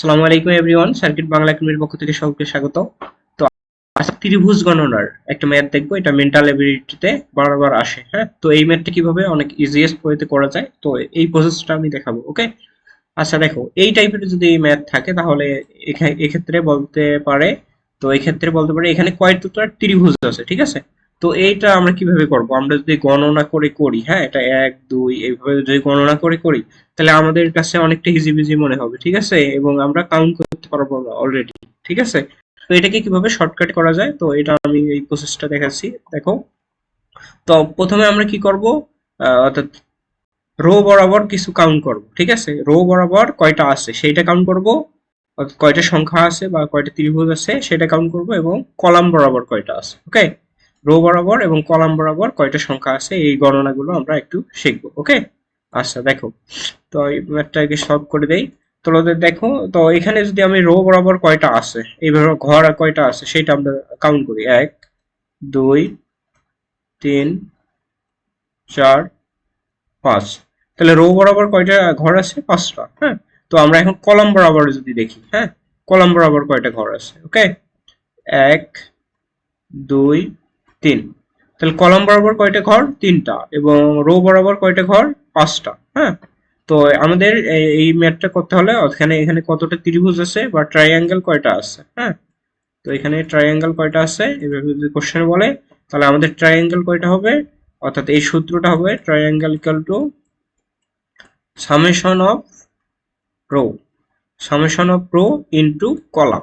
আসসালামু আলাইকুম everyone circuit Bangla একাডেমির পক্ষ থেকে সবাইকে স্বাগত। তো ত্রিভুজ গণনার একটা ম্যাথ দেখব, এটা মেন্টাল এবিলিটিতে বারবার আসে হ্যাঁ? তো এই ম্যাথটা কীভাবে অনেক ইজিয়েস্ট ওয়েতে করা যায়, তো এই প্রসেসটা আমি দেখাবো ওকে আচ্ছা দেখো, এই টাইপের যদি ম্যাথ থাকে, তাহলে এখা- এক্ষেত্রে বলতে পারে, তো এই ক্ষেত্রে বলতে পারে এখানে কয়টা ত্রিভুজ আছে, ঠিক আছে? তো এইটা আমরা কীভাবে করব? আমরা যদি গণনা করে করি হ্যাঁ? এটা এক, দুই, এইভাবে যদি গণনা করে করি, তাহলে আমাদের কাছে অনেকটা ইজি বিজি মনে হবে, ঠিক আছে? এবং আমরা কাউন্ট করতে পারব অলরেডি ঠিক আছে? তো এটাকে কীভাবে শর্টকাট করা যায়? তো এটা আমি এই প্রসেসটা দেখাচ্ছি, দেখো। তো প্রথমে আমরা কি করব? অর্থাৎ রো বরাবর কিছু কাউন্ট করব, ঠিক আছে? রো বরাবর কয়টা আছে, সেইটা কাউন্ট করব। কয়টা সংখ্যা আছে বা কয়টা ত্রিভুজ আছে, সেটা কাউন্ট করব এবং কলাম বরাবর কয়টা আছে ওকে রো বরাবর এবং কলাম বরাবর কয়টা সংখ্যা আছে, এই গণনাগুলো আমরা একটু শিখব, ওকে? আচ্ছা দেখো, তো ম্যাথটাকে সলভ করে দেই। তো ওদের দেখো, তো এখানে যদি আমি রো বরাবর কয়টা আছে, এইভাবে ঘর কয়টা আছে সেটা আমরা কাউন্ট করি। এক, দুই, তিন, চার, পাঁচ। তাহলে রো বরাবর কয়টা ঘর আছে? পাঁচটা হ্যাঁ? তো আমরা এখন কলাম বরাবর যদি দেখি হ্যাঁ? কলাম বরাবর কয়টা ঘর আছে, ওকে? এক, দুই তিন। তাহলে কলাম বরাবর কয়টা ঘর? তিনটা। এবং রো বরাবর কয়টা ঘর? পাঁচটা। হ্যাঁ? তো আমাদের এই- ম্যাথটা করতে হলে এখানে এখানে কতটা ত্রিভুজ আছে বা ট্রাইঅ্যাঙ্গেল কয়টা আছে? হ্যাঁ? তো এখানে ট্রাইঅ্যাঙ্গেল কয়টা আছে? এভাবে যদি কোশ্চেন বলে, তাহলে আমাদের ট্রাইঅ্যাঙ্গেল কয়টা হবে? অর্থাৎ এই সূত্রটা হবে triangle equal to summation of row summation of row into column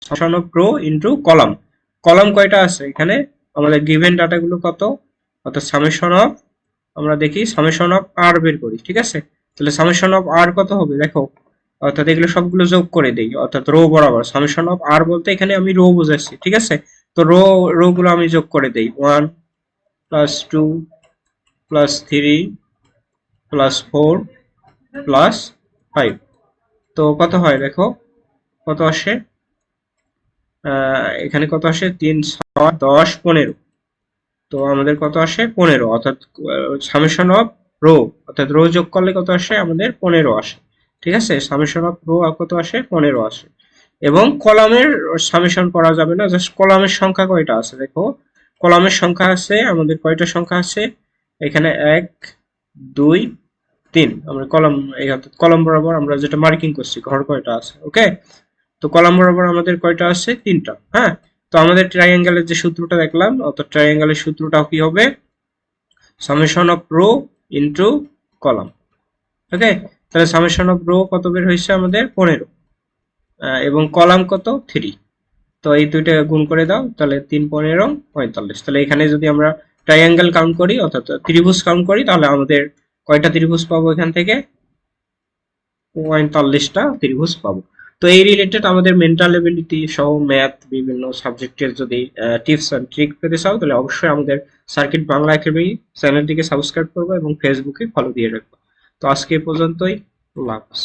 summation of row into column column কয়টা আছে এখানে? আমাদের গিভেন ডাটাগুলো কত? অর্থাৎ সামেশন অফ আমরা দেখি সামেশন অফ আর বের করি, ঠিক আছে? তাহলে সামেশন অফ আর কত হবে? দেখো, অর্থাৎ এগুলো সবগুলো যোগ করে দেই, অর্থাৎ রো বরাবর। সামেশন অফ আর বলতে এখানে আমি রো বোঝাচ্ছি, ঠিক আছে? তো রো রো গুলো আমি যোগ করে দেই। One plus two plus three plus four plus five তো কত হয় দেখো? কত আসে? এখানে কত আসে? তিন, ছয়, দশ, পনেরো। তো আমাদের কত আসে? পনেরো। অর্থাৎ সামেশন অফ রো অর্থাৎ রো যোগ করলে কত আসে? আমাদের পনেরো আসে। ঠিক আছে? সামেশন অফ রো কত আসে? পনেরো আসে। এবং কলামের সামেশন করা যাবে না। জাস্ট কলামের সংখ্যা কয়টা আছে? দেখো। কলামের সংখ্যা আছে, আমাদের কয়টা সংখ্যা আছে? এখানে এক, দুই, তিন। আমরা কলম, এই কলাম বরাবর আমরা যেটা মার্কিং করছি, ঘর কয়টা আছে? ওকে তো কলাম বরাবর আমাদের কয়টা আছে? তিনটা হ্যাঁ? তো আমাদের ট্রাইঅ্যাঙ্গেলের যে সূত্রটা দেখলাম, অর্থাৎ ট্রাইঅ্যাঙ্গেলের সূত্রটা কি হবে? Summation of row into column okay তাহলে সামেশন অফ রো কত বের হয়েছে আমাদের? পনেরো এবং কলাম কত? থ্রি তো এই দুইটা গুণ করে দাও, তাহলে তিন, পনেরো, পঁয়তাল্লিশ। তাহলে এখানে যদি আমরা ট্রাইঅ্যাঙ্গেল কাউন্ট করি, অর্থাৎ ত্রিভুজ কাউন্ট করি, তাহলে আমাদের কয়টা ত্রিভুজ পাবো এখান থেকে? পঁয়তাল্লিশটা ত্রিভুজ পাবো। তো এই রিলেটেড আমাদের মেন্টাল এবিলিটি সহ ম্যাথ বিভিন্ন সাবজেক্টের যদি টিপস অ্যান্ড ট্রিক পেতে চাও, তাহলে অবশ্যই আমাদের সার্কিট বাংলা একাডেমি চ্যানেলটিকে সাবস্ক্রাইব করব এবং ফেসবুকে ফলো দিয়ে রাখব। তো আজকে পর্যন্তই, আল্লাহ হাফেজ।